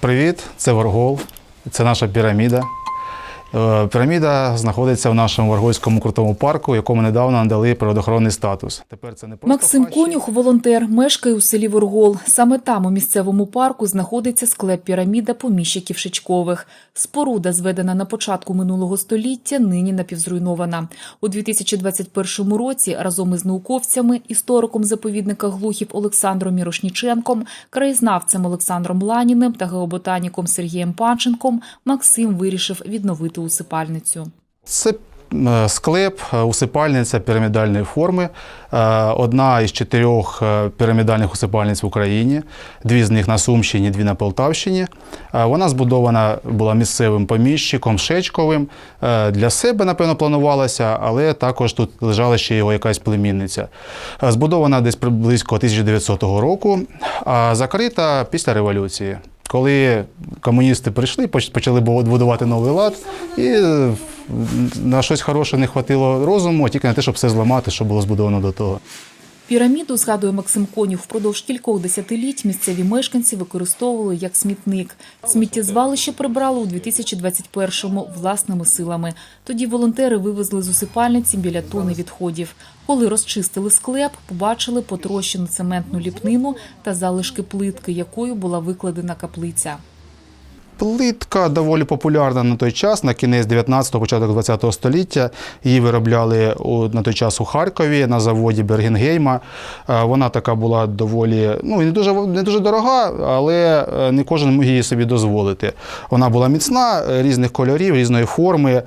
Привіт, це Воргол, це наша піраміда. Е, Піраміда знаходиться в нашому Воргольському крутому парку, якому недавно надали природоохоронний статус. Тепер це не просто Максим хащі. Конюх, волонтер, мешкає у селі Воргол. Саме там, у місцевому парку, знаходиться склеп піраміда поміщиків Шичкових. Споруда, зведена на початку минулого століття, нині напівзруйнована. У 2021 році разом із науковцями, істориком заповідника глухів Олександром Мірошніченком, краєзнавцем Олександром Ланіним та геоботаніком Сергієм Панченком Максим вирішив відновити усипальницю. Це склеп, е, усипальниця пірамідальної форми. Е, Одна із чотирьох е, пірамідальних усипальниць в Україні. Дві з них на Сумщині, дві на Полтавщині. Вона збудована була місцевим поміщиком Шечковим. Для себе, напевно, планувалася, але також тут лежала ще його якась племінниця. Збудована десь близько 1900 року, а закрита після революції. Коли комуністи прийшли, почали будувати новий лад, і на щось хороше не хватило розуму, а тільки на те, щоб все зламати, що було збудовано до того. Піраміду, згадує Максим Конюх, впродовж кількох десятиліть місцеві мешканці використовували як смітник. Сміттєзвалище прибрали у 2021-му власними силами. Тоді волонтери вивезли з усипальниці біля тони відходів. Коли розчистили склеп, побачили потрощену цементну ліпнину та залишки плитки, якою була викладена каплиця. Плитка доволі популярна на той час, на кінець 19-го, початок 20-го століття. Її виробляли на той час у Харкові на заводі Бергенгейма. Е, Вона така була доволі, ну не дуже, не дуже дорога, але е, не кожен міг її собі дозволити. Вона була міцна, різних кольорів, різної форми.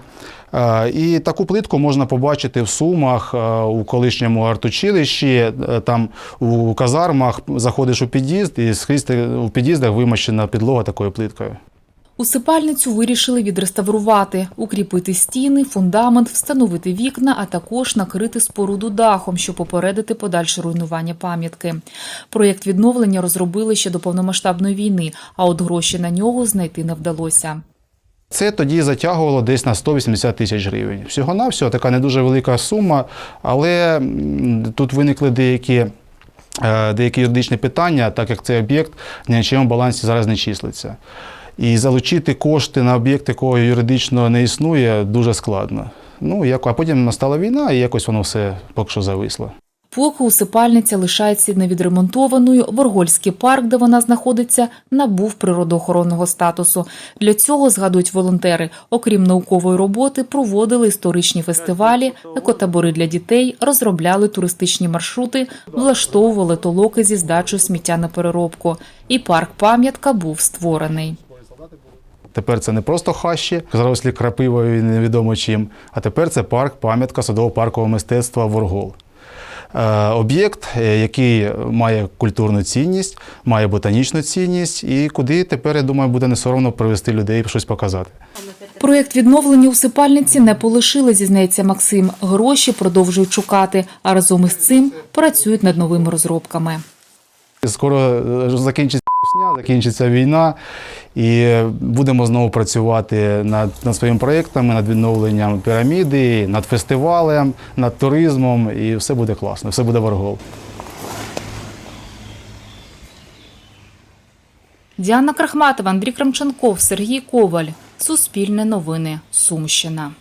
Е, І таку плитку можна побачити в Сумах, у колишньому артучилищі, там у казармах заходиш у під'їзд і скрізь у під'їздах вимощена підлога такою плиткою. Усипальницю вирішили відреставрувати, укріпити стіни, фундамент, встановити вікна, а також накрити споруду дахом, щоб попередити подальше руйнування пам'ятки. Проєкт відновлення розробили ще до повномасштабної війни, а от гроші на нього знайти не вдалося. Це тоді затягувало десь на 180 тисяч гривень. Всього-навсього така не дуже велика сума, але тут виникли деякі. е, Деякі юридичні питання, так як цей об'єкт ні на чому балансі зараз не числиться. І залучити кошти на об'єкт, якого юридично не існує, дуже складно. Ну, як, а потім настала війна, і якось воно все поки що зависло. Поки усипальниця лишається невідремонтованою, Воргольський парк, де вона знаходиться, набув природоохоронного статусу. Для цього, згадують волонтери, окрім наукової роботи, проводили історичні фестивалі, екотабори для дітей, розробляли туристичні маршрути, влаштовували толоки зі здачою сміття на переробку. І парк-пам'ятка був створений. Тепер це не просто хащі, зарослі крапивою і невідомо чим, а тепер це парк, пам'ятка садово-паркового мистецтва Воргол. Е, Об'єкт, е, який має культурну цінність, має ботанічну цінність, і куди тепер, я думаю, буде не соромно привезти людей щось показати. Проєкт відновлення усипальниці не полишили, зізнається Максим. Гроші продовжують шукати, а разом із цим працюють над новими розробками. Скоро е, закінчиться сня, закінчиться війна, і будемо знову працювати над, над своїми проєктами, над відновленням піраміди, над фестивалем, над туризмом, і все буде класно, все буде Воргол. Діана Крахматова, Андрій Крамченков, Сергій Коваль. Суспільне новини. Сумщина.